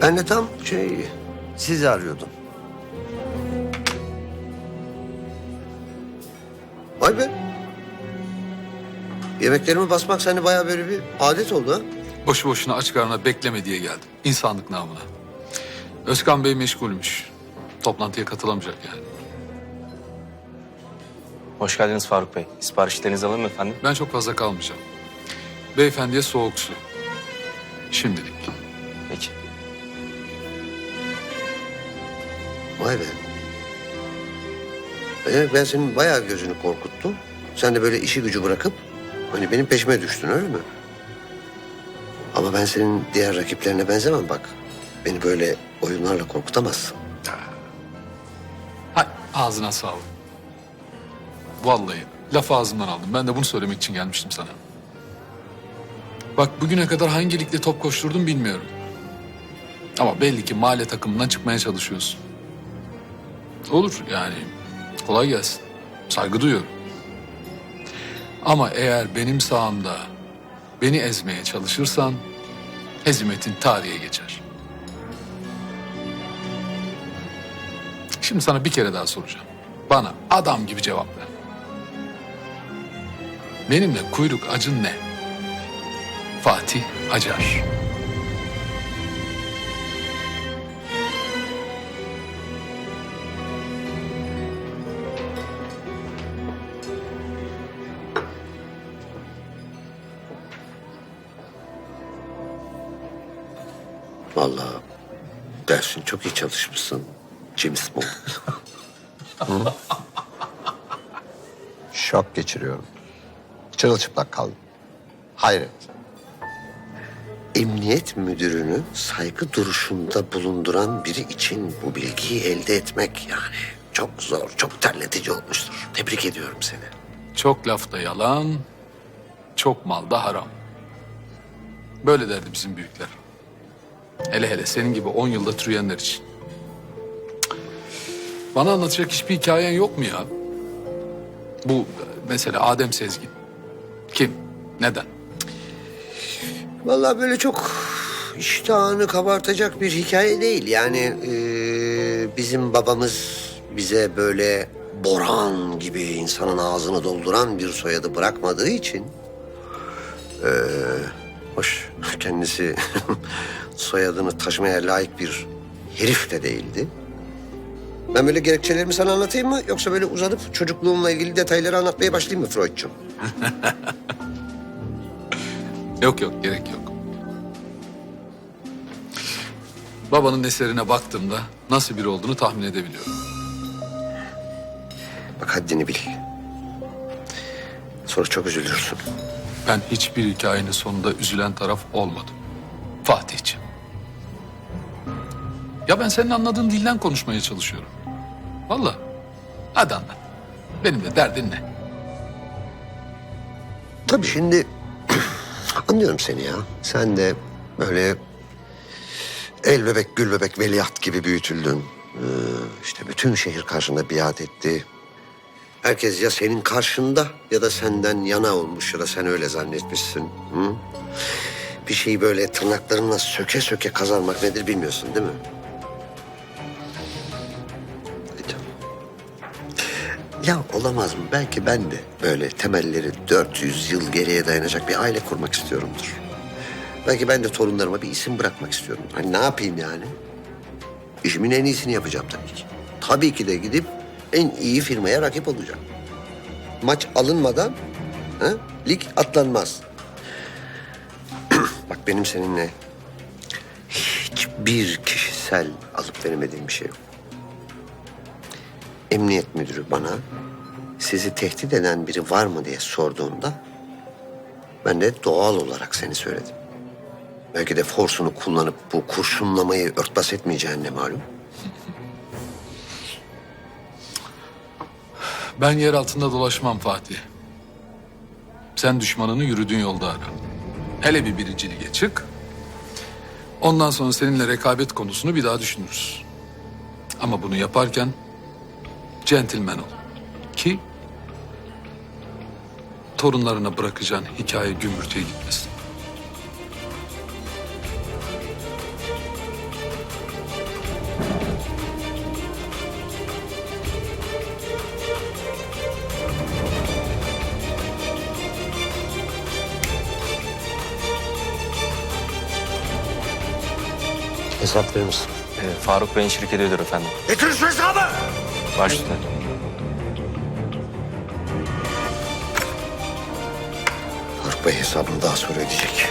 Ben de tam şey sizi arıyordum. Vay be. Yemeklerimi basmak sende bayağı böyle bir adet oldu ha. Boşu boşuna aç karnına bekleme diye geldim. İnsanlık namına. Özkan Bey meşgulmüş. Toplantıya katılamayacak yani. Hoş geldiniz Faruk Bey. Siparişlerinizi alalım mı efendim? Ben çok fazla kalmayacağım. Beyefendiye soğuk su. Şimdilik. Peki. Vay be. Ee, ben senin bayağı gözünü korkuttum. Sen de böyle işi gücü bırakıp hani benim peşime düştün öyle mi? Ama ben senin diğer rakiplerine benzemem bak. Beni böyle oyunlarla korkutamazsın. Hay ağzına sağlık. Vallahi laf ağzımdan aldım. Ben de bunu söylemek için gelmiştim sana. Bak bugüne kadar hangi ligde top koşturdum bilmiyorum. Ama belli ki mahalle takımından çıkmaya çalışıyorsun. Olur yani. Kolay gelsin. Saygı duyuyorum. Ama eğer benim sağımda beni ezmeye çalışırsan hezimetin tarihe geçer. Şimdi sana bir kere daha soracağım. Bana adam gibi cevap ver. Benimle kuyruk acın ne? Fatih Acar. Vallahi dersin çok iyi çalışmışsın James Bond. Şok geçiriyorum. Çırılçıplak kaldım. Hayret. Emniyet müdürünü saygı duruşunda bulunduran biri için bu bilgiyi elde etmek yani çok zor, çok terletici olmuştur. Tebrik ediyorum seni. Çok lafta yalan, çok malda haram. Böyle derdi bizim büyükler. Hele hele senin gibi on yılda türeyenler için. Bana anlatacak hiçbir hikayen yok mu ya? Bu mesela Adem Sezgin. Kim? Neden? Vallahi böyle çok iştahını kabartacak bir hikaye değil. Yani eee, bizim babamız bize böyle Boran gibi insanın ağzını dolduran bir soyadı bırakmadığı için... eee, hoş kendisi soyadını taşımaya layık bir herif de değildi. Ben böyle gerekçelerimi sana anlatayım mı? Yoksa böyle uzanıp çocukluğumla ilgili detayları anlatmaya başlayayım mı Freud'cum? Yok yok gerek yok. Babanın eserine baktığımda nasıl biri olduğunu tahmin edebiliyorum. Bak haddini bil. Sonra çok üzülürsün. Ben hiçbir hikayenin sonunda üzülen taraf olmadım. Fatih'ciğim. Ya ben senin anladığın dilden konuşmaya çalışıyorum. Vallahi. Hadi anlat. Benim de derdin ne? Tabii şimdi anlıyorum seni ya. Sen de böyle el bebek gül bebek veliaht gibi büyütüldün. Ee, işte bütün şehir karşında biat etti. Herkes ya senin karşında ya da senden yana olmuş ya da sen öyle zannetmişsin. Hı? Bir şeyi böyle tırnaklarınla söke söke kazanmak nedir bilmiyorsun değil mi? E, tamam. Ya olamaz mı? Belki ben de böyle temelleri 400 yıl geriye dayanacak bir aile kurmak istiyorumdur. Belki ben de torunlarıma bir isim bırakmak istiyorum. Hani ne yapayım yani? İşimin en iyisini yapacağım tabii ki. Tabii ki de gidip en iyi firmaya rakip olacağım. Maç alınmadan ha, lig atlanmaz. Bak benim seninle hiçbir kişisel alıp veremediğim bir şey yok. Emniyet müdürü bana sizi tehdit eden biri var mı diye sorduğunda ben de doğal olarak seni söyledim. Belki de forsunu kullanıp bu kurşunlamayı örtbas etmeyeceğin ne malum. Ben yer altında dolaşmam Fatih. Sen düşmanını yürüdüğün yolda ara. Hele bir birinci lige çık. Ondan sonra seninle rekabet konusunu bir daha düşünürüz. Ama bunu yaparken centilmen ol. Ki torunlarına bırakacağın hikaye gümbürtüye gitmesin. Hesap verir misin? Ee, Faruk Bey'in şirketi ödür efendim. Getir şu hesabı! Baş üstüne. Faruk Bey hesabını daha sonra ödeyecek.